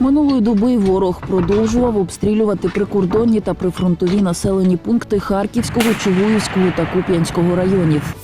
Минулої доби ворог продовжував обстрілювати прикордонні та прифронтові населені пункти Харківського, Чугуївського та Куп'янського районів.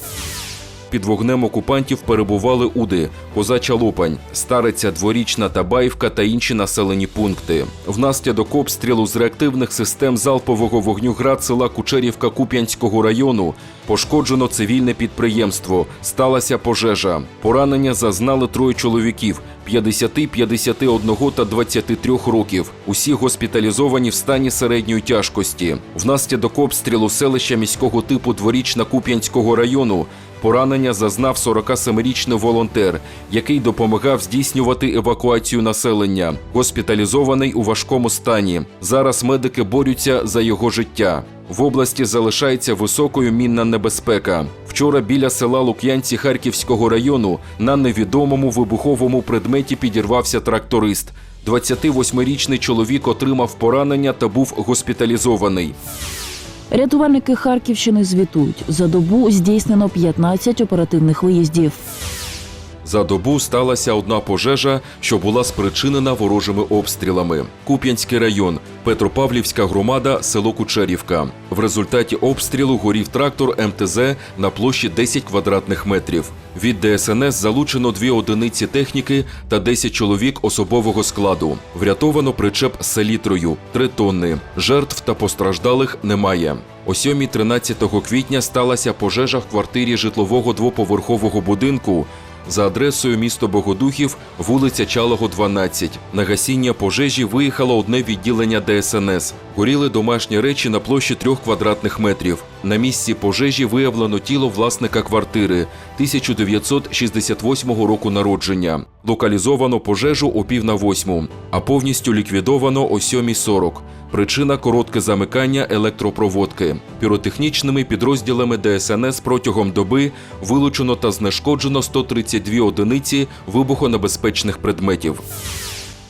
Під вогнем окупантів перебували Уди, Козача Лопань, Стариця, Дворічна Табаївка та інші населені пункти. Внаслідок обстрілу з реактивних систем залпового вогню град села Кучерівка Куп'янського району пошкоджено цивільне підприємство. Сталася пожежа. Поранення зазнали троє чоловіків 50, 51 та 23 років. Усі госпіталізовані в стані середньої тяжкості. Внаслідок обстрілу селища міського типу Дворічна Куп'янського району Поранення зазнав 47-річний волонтер, який допомагав здійснювати евакуацію населення. Госпіталізований у важкому стані. Зараз медики борються за його життя. В області залишається високою мінна небезпека. Вчора біля села Лук'янці Харківського району на невідомому вибуховому предметі підірвався тракторист. 28-річний чоловік отримав поранення та був госпіталізований. Рятувальники Харківщини звітують. За добу здійснено 15 оперативних виїздів. За добу сталася одна пожежа, що була спричинена ворожими обстрілами. Куп'янський район, Петропавлівська громада, село Кучерівка. В результаті обстрілу горів трактор МТЗ на площі 10 квадратних метрів. Від ДСНС залучено дві одиниці техніки та 10 чоловік особового складу. Врятовано причеп з селітрою 3 тонни. Жертв та постраждалих немає. О 7.13 квітня сталася пожежа в квартирі житлового двоповерхового будинку за адресою місто Богодухів, вулиця Чалого, 12. На гасіння пожежі виїхало одне відділення ДСНС. Горіли домашні речі на площі трьох квадратних метрів. На місці пожежі виявлено тіло власника квартири 1968 року народження. Локалізовано пожежу о пів на восьму, а повністю ліквідовано о 7.40. Причина коротке замикання електропроводки. Піротехнічними підрозділами ДСНС протягом доби вилучено та знешкоджено 132 одиниці вибухонебезпечних предметів.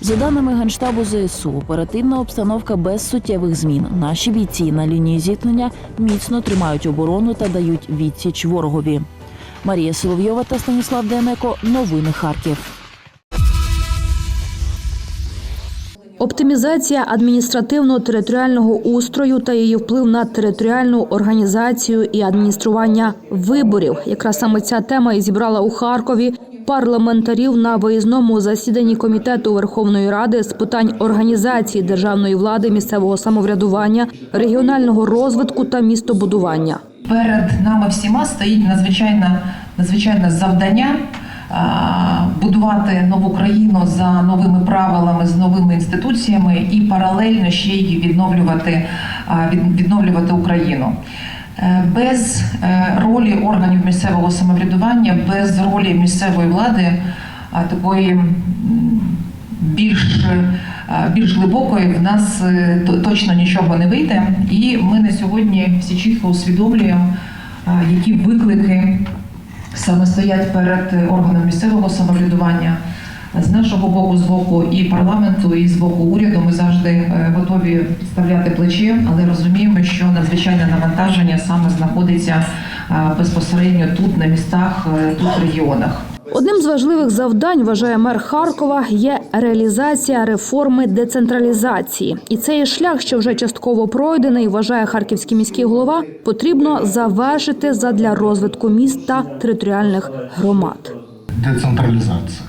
За даними Генштабу ЗСУ, оперативна обстановка без суттєвих змін. Наші бійці на лінії зіткнення міцно тримають оборону та дають відсіч ворогові. Марія Соловйова та Станіслав Денеко. Новини Харків. Оптимізація адміністративно-територіального устрою та її вплив на територіальну організацію і адміністрування виборів. Якраз саме ця тема і зібрала у Харкові парламентарів на виїзному засіданні комітету Верховної Ради з питань організації державної влади, місцевого самоврядування, регіонального розвитку та містобудування. Перед нами всіма стоїть надзвичайне, надзвичайне завдання будувати нову країну за новими правилами, з новими інституціями і паралельно ще й відновлювати, відновлювати Україну. Е, Без е, ролі органів місцевого самоврядування, без ролі місцевої влади, такої більш, е, більш глибокої в нас точно нічого не вийде. І ми на сьогодні всі чітко усвідомлюємо, які виклики саме стоять перед органом місцевого самоврядування. З нашого боку, з боку і парламенту, і з боку уряду ми завжди е, готові підставляти плече, але розуміємо, що надзвичайне навантаження саме знаходиться е, безпосередньо тут, на містах, е, тут в регіонах. Одним з важливих завдань, вважає мер Харкова, є реалізація реформи децентралізації. І цей шлях, що вже частково пройдений, вважає харківський міський голова, потрібно завершити задля розвитку міст та територіальних громад. децентралізація.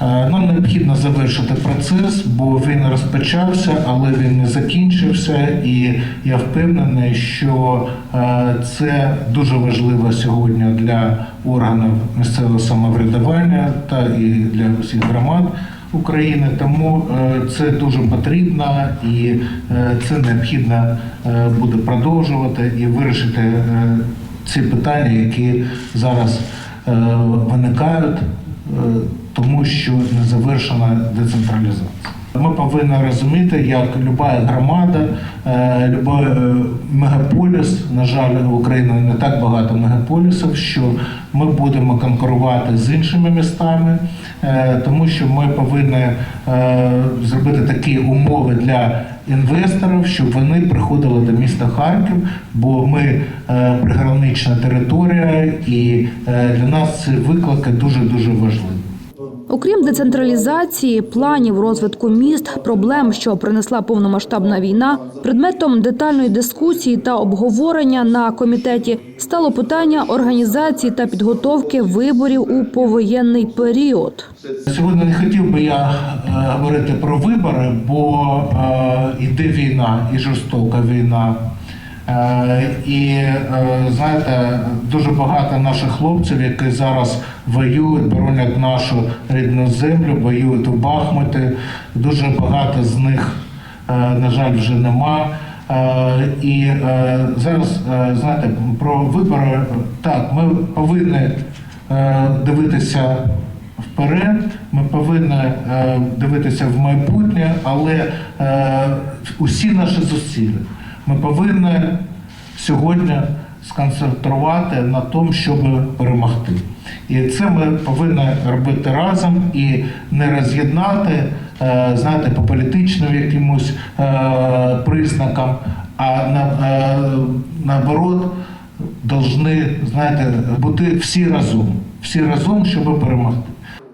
Е, Нам необхідно завершити процес, бо він розпочався, але він не закінчився. І я впевнений, що е, це дуже важливо сьогодні для органів місцевого самоврядування та і для усіх громад України. Тому е, це дуже потрібно і це необхідно буде продовжувати і вирішити ці питання, які зараз виникають, тому що не завершена децентралізація. Ми повинні розуміти, як люба громада, е, любой е, мегаполіс, на жаль, в Україні не так багато мегаполісів, що ми будемо конкурувати з іншими містами, е, тому що ми повинні зробити такі умови для інвесторів, щоб вони приходили до міста Харків, бо ми пригранична територія, і для нас ці виклики дуже дуже важливі. Окрім децентралізації, планів розвитку міст, проблем, що принесла повномасштабна війна, предметом детальної дискусії та обговорення на комітеті стало питання організації та підготовки виборів у повоєнний період. Сьогодні не хотів би я е, говорити про вибори, бо е, йде війна і жорстока війна. Е, і е, знаєте, дуже багато наших хлопців, які зараз воюють, боронять нашу рідну землю, воюють у Бахмуті. Дуже багато з них, е, на жаль, вже нема. І зараз, знаєте, про вибори так, ми повинні дивитися вперед. Ми повинні дивитися в майбутнє, але усі наші зусилля ми повинні сьогодні сконцентрувати на тому, щоб перемогти. І це ми повинні робити разом і не роз'єднати, е, знаєте, по політичним якимось е, признакам, а е, наоборот, должны, знаєте, бути всі разом, всі разом, щоб перемогти.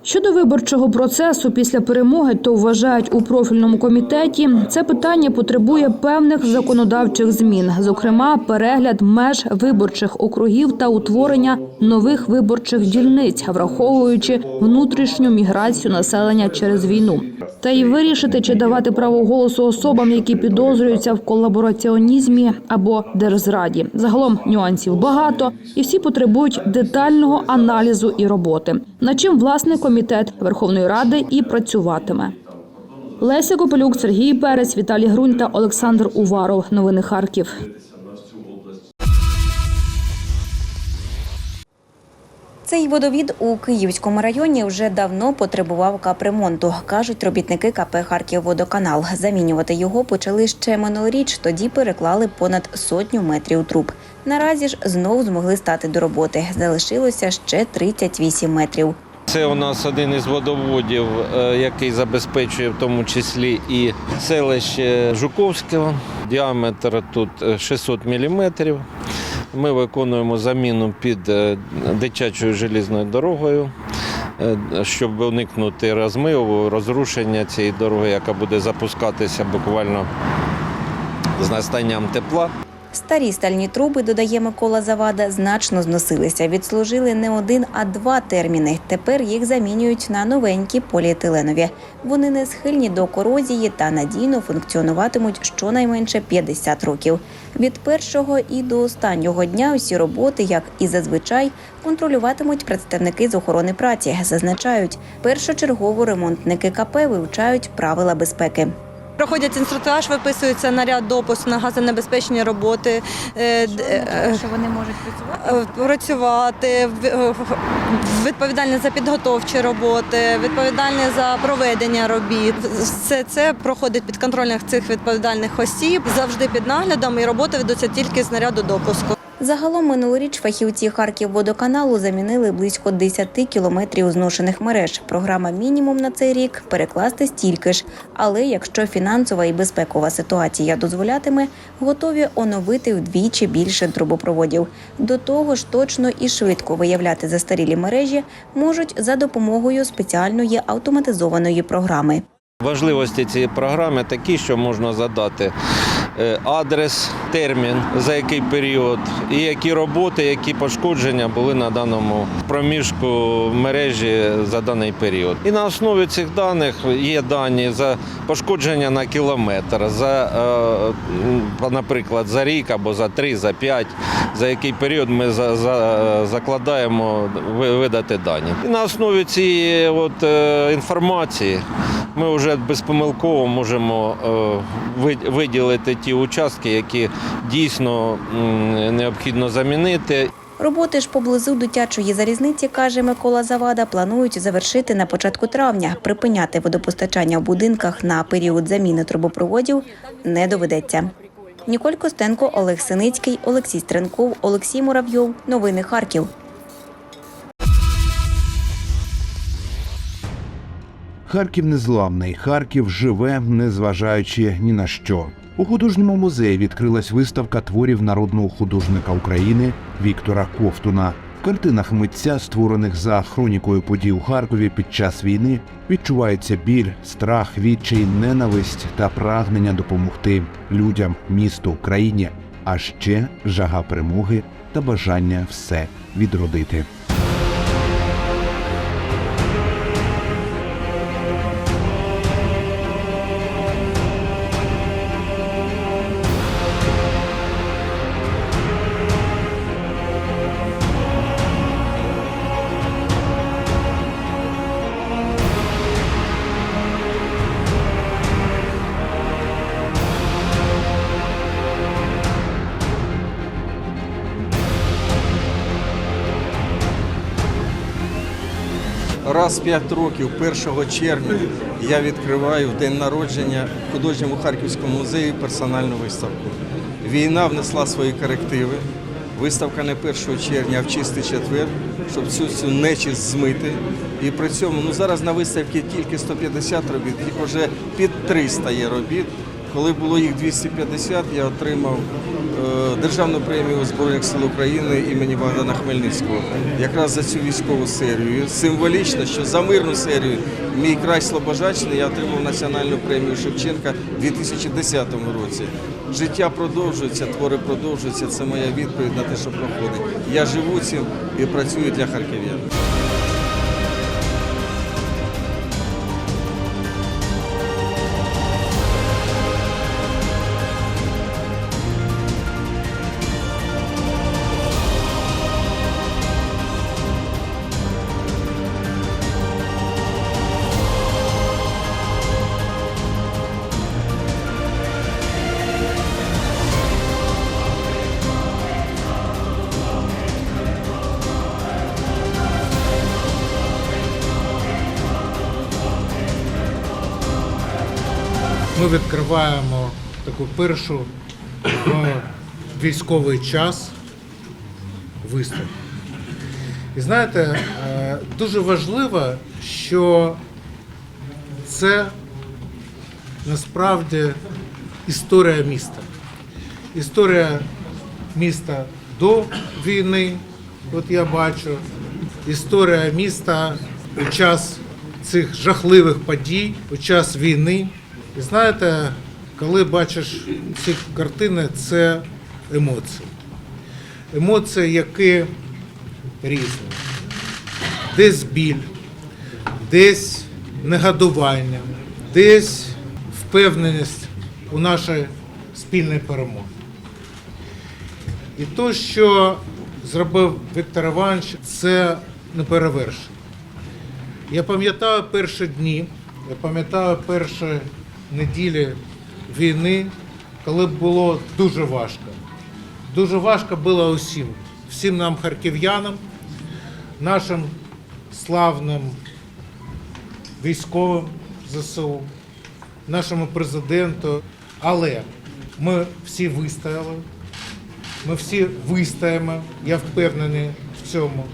Щодо виборчого процесу після перемоги, то вважають у профільному комітеті, це питання потребує певних законодавчих змін, зокрема, перегляд меж виборчих округів та утворення нових виборчих дільниць, враховуючи внутрішню міграцію населення через війну. Та й вирішити, чи давати право голосу особам, які підозрюються в колабораціонізмі або держзраді. Загалом нюансів багато, і всі потребують детального аналізу і роботи. Над чим власне комітет Верховної Ради і працюватиме. Леся Копелюк, Сергій Перець, Віталій Грунь та Олександр Уваров. Новини Харків. Цей водовід у Київському районі вже давно потребував капремонту, кажуть робітники КП «Харківводоканал». Замінювати його почали ще минулоріч, тоді переклали понад сотню метрів труб. Наразі ж знов змогли стати до роботи. Залишилося ще 38 метрів. Це у нас один із водоводів, е, який забезпечує в тому числі і селище Жуковського. Діаметр тут е, 600 мм. Ми виконуємо заміну під е, дитячою желізною дорогою, е, щоб уникнути розмиву, розрушення цієї дороги, яка буде запускатися буквально з настанням тепла. Старі стальні труби, додає Микола Завада, значно зносилися. Відслужили не один, а два терміни. Тепер їх замінюють на новенькі поліетиленові. Вони не схильні до корозії та надійно функціонуватимуть щонайменше 50 років. Від першого і до останнього дня усі роботи, як і зазвичай, контролюватимуть представники з охорони праці. Зазначають, першочергово ремонтники КП вивчають правила безпеки. Проходять інструктаж, виписується наряд допуск на газонебезпечні роботи. е, е, Що вони можуть працювати? е, Працювати, відповідальні за підготовчі роботи, відповідальні за проведення робіт. Все це проходить під контролем цих відповідальних осіб, завжди під наглядом, і роботи ведуться тільки з наряду допуску. Загалом минулоріч фахівці Харківводоканалу замінили близько 10 кілометрів зношених мереж. Програма мінімум на цей рік перекласти стільки ж. Але якщо фінансова і безпекова ситуація дозволятиме, готові оновити вдвічі більше трубопроводів. До того ж, точно і швидко виявляти застарілі мережі можуть за допомогою спеціальної автоматизованої програми. Важливості цієї програми такі, що можна задати адрес, термін, за який період, і які роботи, які пошкодження були на даному проміжку мережі за даний період. І на основі цих даних є дані за пошкодження на кілометр, за, е, наприклад, за рік або за три, за п'ять, за який період ми за, за, закладаємо видати дані. І на основі цієї от, е, інформації ми вже безпомилково можемо е, виділити ті участки, які дійсно необхідно замінити. Роботи ж поблизу дитячої залізниці, каже Микола Завада, планують завершити на початку травня. Припиняти водопостачання в будинках на період заміни трубопроводів не доведеться. Ніколь Костенко, Олег Синицький, Олексій Стренков, Олексій Муравйов. Новини Харків. Харків незламний, Харків живе, незважаючи ні на що. У художньому музеї відкрилась виставка творів народного художника України Віктора Ковтуна. Картинах митця, створених за хронікою подій у Харкові під час війни, відчувається біль, страх, відчай, ненависть та прагнення допомогти людям, місту, країні, а ще жага перемоги та бажання все відродити. Раз в 5 років, 1 червня, я відкриваю в день народження в художньому Харківському музеї персональну виставку. Війна внесла свої корективи. Виставка не 1 червня, а в чистий четвер, щоб цю цю нечість змити. І при цьому ну зараз на виставці тільки 150 робіт, їх вже під 300 є робіт. Коли було їх 250, я отримав державну премію Збройних сил України імені Богдана Хмельницького. Якраз за цю військову серію. Символічно, що за мирну серію мій край Слобожачний я отримав національну премію Шевченка у 2010 році. Життя продовжується, твори продовжуються. Це моя відповідь на те, що проходить. Я живу цим і працюю для харків'ян. Ми таку першу в військовий час виставку. І знаєте, е, дуже важливо, що це насправді історія міста. Історія міста до війни, от я бачу, історія міста у час цих жахливих подій, у час війни. І знаєте, коли бачиш ці картини, це емоції. Емоції, які різні. Десь біль, десь негодування, десь впевненість у нашій спільній перемогі. І то, що зробив Віктор Іванович, це не перевершено. Я пам'ятаю перші дні, я пам'ятаю перші неділі війни, коли було дуже важко. Дуже важко було усім, всім нам харків'янам, нашим славним військовим ЗСУ, нашому президенту. Але ми всі вистояли, ми всі вистоїмо, я впевнений в цьому,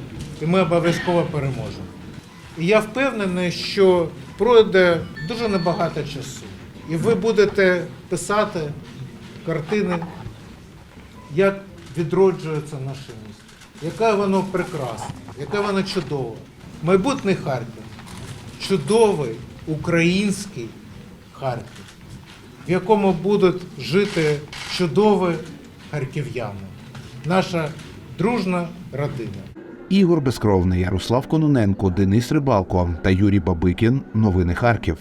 і ми обов'язково переможемо. І я впевнений, що пройде дуже небагато часу. І ви будете писати картини, як відроджується наше місто, яке воно прекрасне, яке воно чудове. Майбутній Харків чудовий український Харків, в якому будуть жити чудові харків'яни, наша дружна родина. Ігор Безкровний, Ярослав Кононенко, Денис Рибалко та Юрій Бабикін. Новини Харків.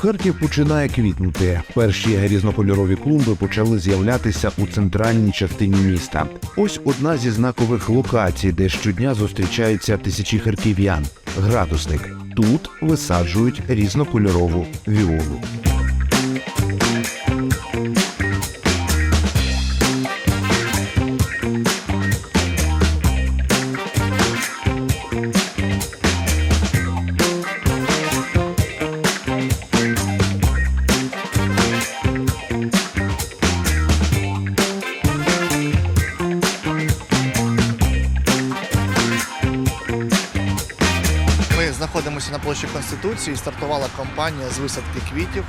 Харків починає квітнути. Перші різнокольорові клумби почали з'являтися у центральній частині міста. Ось одна зі знакових локацій, де щодня зустрічаються тисячі харків'ян. Градусник. Тут висаджують різнокольорову віолу. Площі Конституції. Стартувала кампанія з висадки квітів.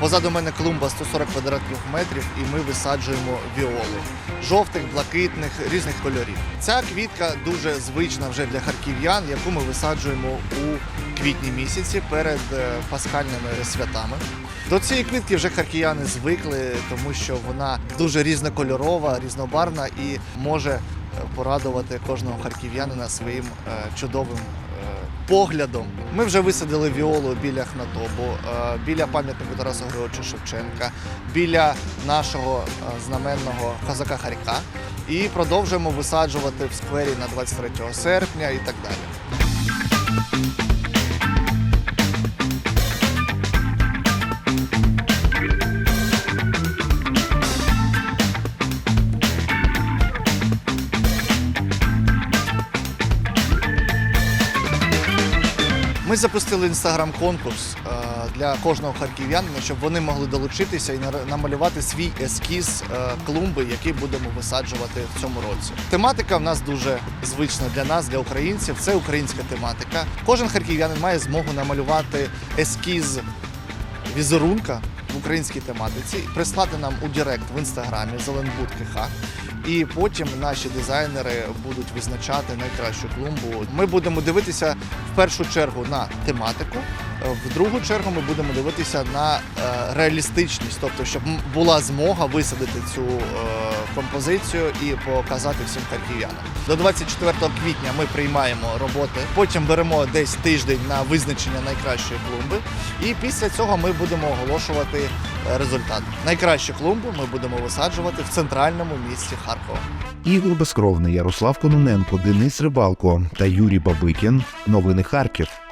Позаду мене клумба 140 квадратних метрів, і ми висаджуємо віоли жовтих, блакитних, різних кольорів. Ця квітка дуже звична вже для харків'ян, яку ми висаджуємо у квітні місяці перед е, пасхальними святами. До цієї квітки вже харків'яни звикли, тому що вона дуже різнокольорова, різнобарвна і може е, порадувати кожного харків'янина своїм е, чудовим поглядом. Ми вже висадили віолу біля Хнатобу, е, біля пам'ятника Тараса Григоровича Шевченка, біля нашого е, знаменного козака Харька і продовжуємо висаджувати в сквері на 23 серпня і так далі. Запустили інстаграм-конкурс е, для кожного харків'янина, щоб вони могли долучитися і намалювати свій ескіз е, клумби, який будемо висаджувати в цьому році. Тематика в нас дуже звична для нас, для українців. Це українська тематика. Кожен харків'янин має змогу намалювати ескіз візерунка в українській тематиці, прислати нам у Директ в інстаграмі Зеленбуд КХ. І потім наші дизайнери будуть визначати найкращу клумбу. Ми будемо дивитися в першу чергу на тематику, в другу чергу ми будемо дивитися на е, реалістичність, тобто, щоб була змога висадити цю е, композицію і показати всім харків'янам. До 24 квітня ми приймаємо роботи, потім беремо десь тиждень на визначення найкращої клумби, і після цього ми будемо оголошувати е, результат. Найкращу клумбу ми будемо висаджувати в центральному місті Харкова. Ігор Безкровний, Ярослав Кононенко, Денис Рибалко та Юрій Бабикін. Новини Харків.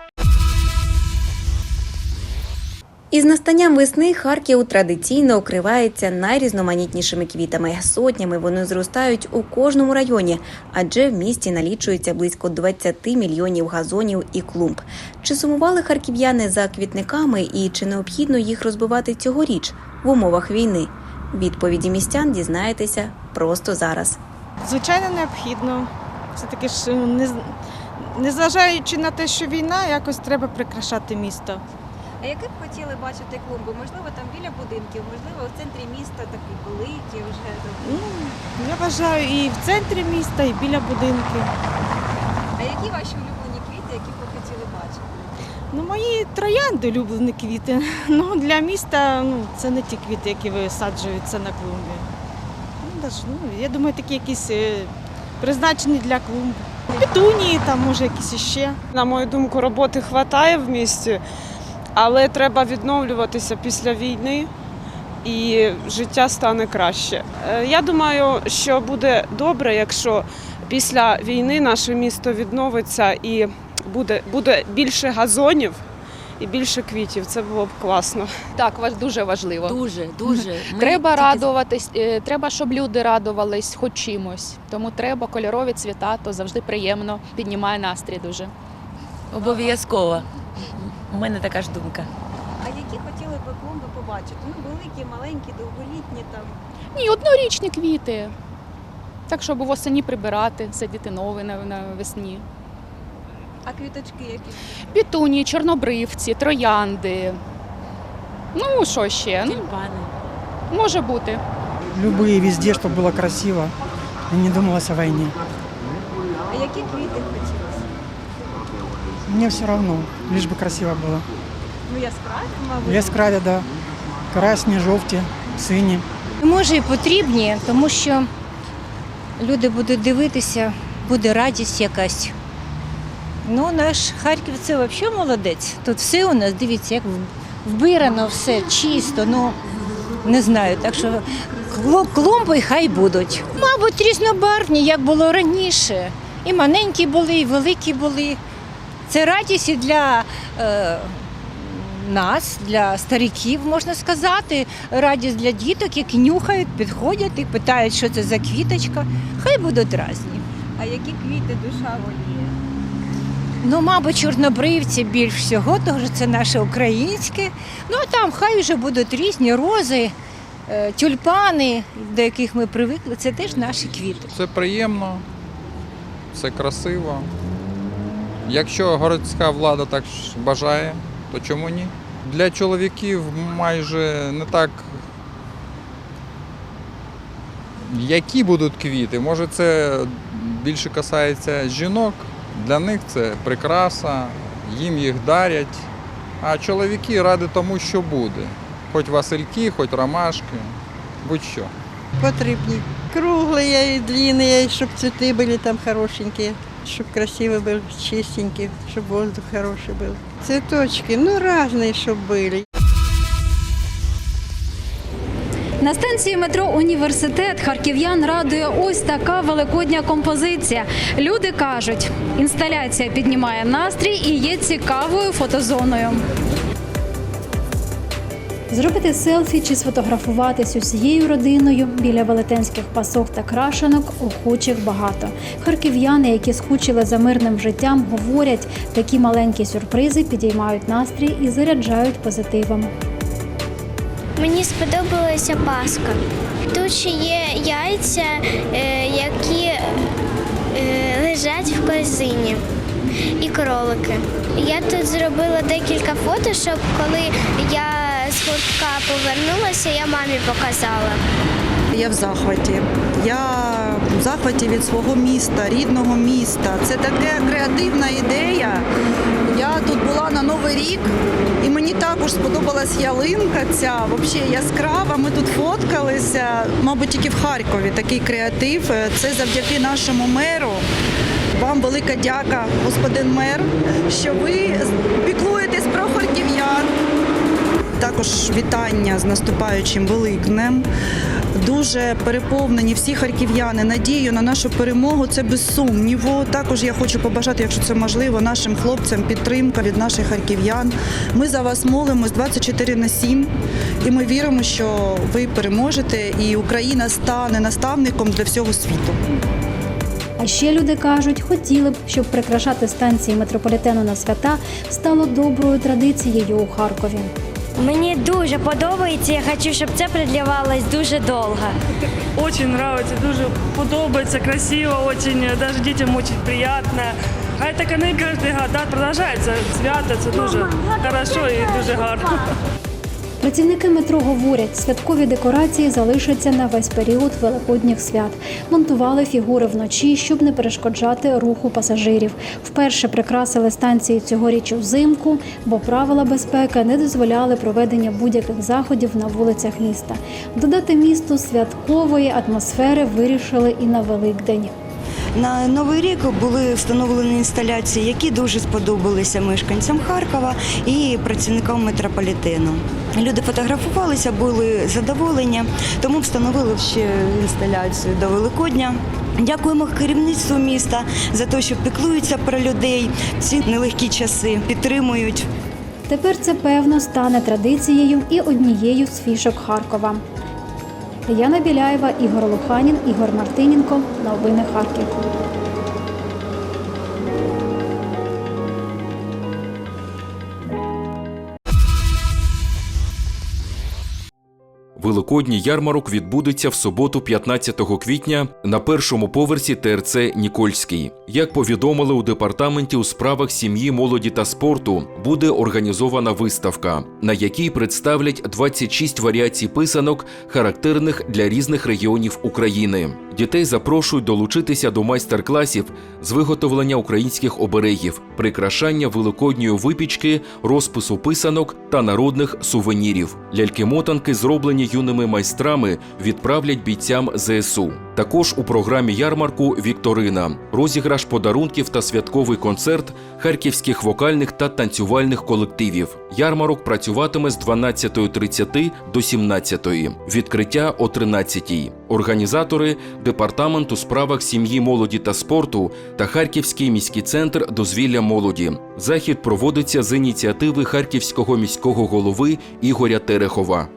Із настанням весни Харків традиційно укривається найрізноманітнішими квітами. Сотнями вони зростають у кожному районі, адже в місті налічується близько 20 мільйонів газонів і клумб. Чи сумували харків'яни за квітниками і чи необхідно їх розбивати цьогоріч в умовах війни? Відповіді містян дізнаєтеся просто зараз. Звичайно, необхідно. Все таки ж не, незважаючи на те, що війна, якось треба прикрашати місто. А які б хотіли бачити клумби? Можливо, там біля будинків, можливо, в центрі міста такі великі вже. Ну, я вважаю і в центрі міста, і біля будинків. А які ваші улюблені квіти, які б ви хотіли бачити? Ну, мої троянди улюблені квіти. Ну, для міста ну, це не ті квіти, які висаджуються на клумбі. Ну, даже, ну, я думаю, такі якісь е, призначені для клумб. Петунії, там може якісь іще. На мою думку, роботи вистачає в місті, але треба відновлюватися після війни і життя стане краще. Е, Я думаю, що буде добре, якщо після війни наше місто відновиться і буде, буде більше газонів і більше квітів. Це було б класно. Так, важ- дуже важливо. Дуже, дуже. Ми Треба тільки- радуватись, е, треба, щоб люди радувались хоч чимось. Тому треба кольорові цвіта, то завжди приємно, піднімає настрій дуже. Обов'язково. У мене така ж думка. А які хотіли б ви клумби побачити? Ну, великі, маленькі, довголітні там. Ні, однорічні квіти. Так, щоб восені прибирати, садити нові на, на весні. А квіточки які? Пітуні, чорнобривці, троянди. Ну, що ще? Ну, Тюльпани. може бути. Любые, везде, чтобы было красиво. И не думалось о войне. А які квіти хотілося? Мне все равно, лишь бы красиво было. Ну, яскраві, мабуть. Яскраві, да. Красні, жовті, сині. Може і потрібні, тому що люди будуть дивитися, буде радість якась. Ну, наш Харків це взагалі молодець. Тут все у нас, дивіться, як вбирано все, чисто, ну не знаю. Так що клумби хай будуть. Мабуть, різнобарвні, як було раніше. І маленькі були, і великі були. Це радість і для е, нас, для стариків, можна сказати, радість для діток, які нюхають, підходять і питають, що це за квіточка. Хай будуть різні. А які квіти душа воліє? Ну, мабуть, чорнобривці більш всього, тому що це наше українське. Ну а там хай вже будуть різні рози, е, тюльпани, до яких ми привикли, це теж наші квіти. Це приємно, це красиво. Якщо городська влада так бажає, то чому ні? Для чоловіків майже не так. Які будуть квіти? Може, це більше касається жінок. Для них це прикраса, їм їх дарять. А чоловіки раді тому, що буде. Хоч васильки, хоч ромашки, будь-що. Потрібні. Круглі, длинні, щоб цвіти були там хорошенькі, щоб красиво був, чистенькі, щоб воздух хороший був. Цветочки, ну різні, щоб були. На станції метро Університет харків'ян радує ось така великодня композиція. Люди кажуть, інсталяція піднімає настрій і є цікавою фотозоною. Зробити селфі чи сфотографуватись усією родиною біля велетенських пасок та крашенок охочих багато. Харків'яни, які скучили за мирним життям, говорять, такі маленькі сюрпризи підіймають настрій і заряджають позитивом. Мені сподобалася паска. Тут ще є яйця, е, які е, лежать в корзині, і кролики. Я тут зробила декілька фото, щоб коли я з гуртка повернулася, я мамі показала. Я в захваті. Я в захваті від свого міста, рідного міста. Це така креативна ідея. Я тут була на Новий рік, і мені також сподобалась ялинка ця, взагалі яскрава. Ми тут фоткалися. Мабуть, тільки в Харкові такий креатив. Це завдяки нашому меру. Вам велика дяка, господин мер, що ви піклуєтесь про харків'ян. Також вітання з наступаючим Великднем. Дуже переповнені всі харків'яни. Надію на нашу перемогу. Це без сумніву. Також я хочу побажати, якщо це можливо, нашим хлопцям підтримка від наших харків'ян. Ми за вас молимось 24 на 7. І ми віримо, що ви переможете, і Україна стане наставником для всього світу. А ще люди кажуть, хотіли б, щоб прикрашати станції метрополітену на свята стало доброю традицією у Харкові. Мені дуже подобається, я хочу, щоб це продлівалось дуже довго. Очень подобається, дуже подобається, красиво, очень, даже дітям дуже приємно. А так і не кожен год да, продовжується свято, це дуже хорошо і дуже гарно. Працівники метро говорять, святкові декорації залишаться на весь період великодніх свят. Монтували фігури вночі, щоб не перешкоджати руху пасажирів. Вперше прикрасили станції цьогоріч узимку, бо правила безпеки не дозволяли проведення будь-яких заходів на вулицях міста. Додати місту святкової атмосфери вирішили і на Великдень. На новий рік були встановлені інсталяції, які дуже сподобалися мешканцям Харкова і працівникам метрополітену. Люди фотографувалися, були задоволені, тому встановили ще інсталяцію до Великодня. Дякуємо керівництву міста за те, що піклуються про людей ці нелегкі часи, підтримують. Тепер це певно стане традицією і однією з фішок Харкова. Яна Біляєва, Ігор Луханін, Ігор Мартиненко. Новини Харків. Великодній ярмарок відбудеться в суботу, 15 квітня, на першому поверсі ТРЦ Нікольський. Як повідомили у департаменті у справах сім'ї, молоді та спорту, буде організована виставка, на якій представлять 26 варіацій писанок, характерних для різних регіонів України. Дітей запрошують долучитися до майстер-класів з виготовлення українських оберегів, прикрашання великодньої випічки, розпису писанок та народних сувенірів. Ляльки-мотанки, зроблені юними майстрами, відправлять бійцям ЗСУ. Також у програмі ярмарку Вікторина, розіграш подарунків та святковий концерт харківських вокальних та танцювальних колективів. Ярмарок працюватиме з 12.30 до 17.00. Відкриття о 13.00. Організатори департамент у справах сім'ї, молоді та спорту та Харківський міський центр дозвілля молоді. Захід проводиться з ініціативи харківського міського голови Ігоря Терехова.